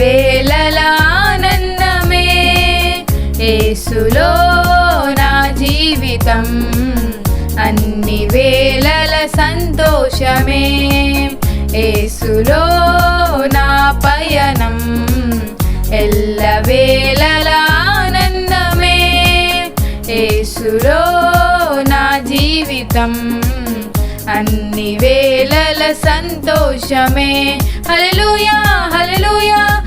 వేలలానందమే ఏసులో నా జీవితం. అన్ని వేలల సంతోషమే. ఏసులో నా పయనం. ఎల్ల వేలలానందమే ఏసులో నా జీవితం. అన్ని వేలల సంతోషమే. హలలుయా హలలుయా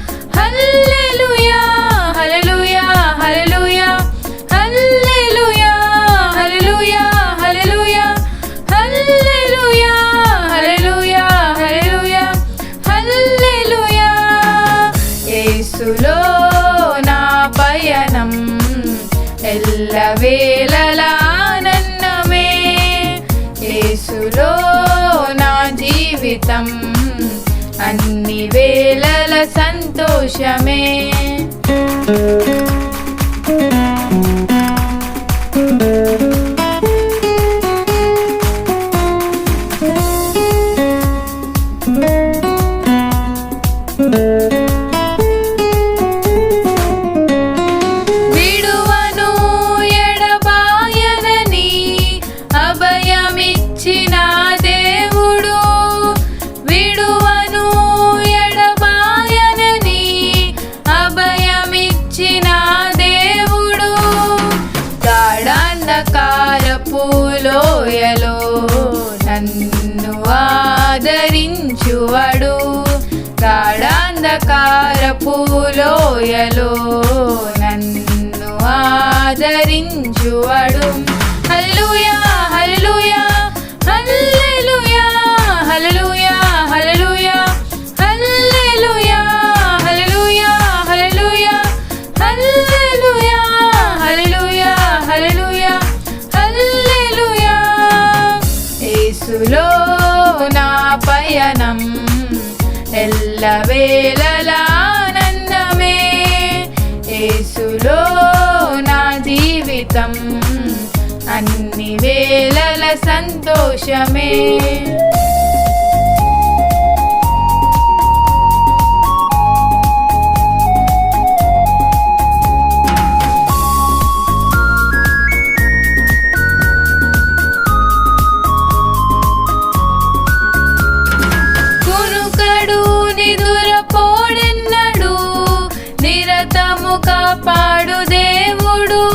యేసులో నా పయనం ఎల్లవేళలానన్నమే యేసులో నా జీవితం అన్ని వేళ Show Me. అంధకారపులోయలో నన్ను ఆదరించువడు. గాఢాంధకారపులోయలో నన్ను ఆదరించువడు. యేసులో నా పయనం? ఎల్ల వేళల ఆనందమే యేసులో నా జీవితం. అన్ని వేళల సంతోషమే. కాపాడు దేవుడు.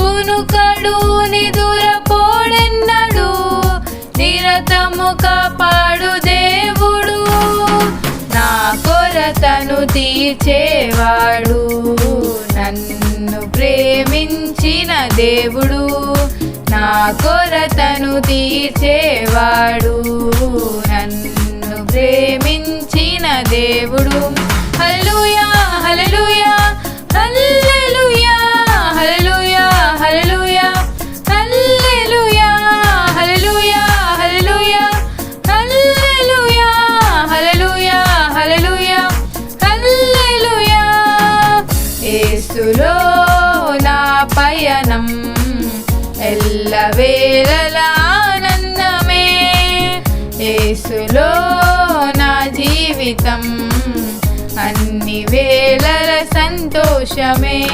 కునుకడు నిదురపోడెన్నడు. నిరతము కాపాడు దేవుడు. నా కొరతను తీర్చేవాడు. నన్ను ప్రేమించిన దేవుడు. నా కొరతను తీర్చేవాడు. నన్ను ప్రేమించిన దేవుడు. హలో యేసులో నా పయనం. ఎల్ల వేళల ఆనందమే. యేసులో నా జీవితం. అన్ని వేళల సంతోషమే.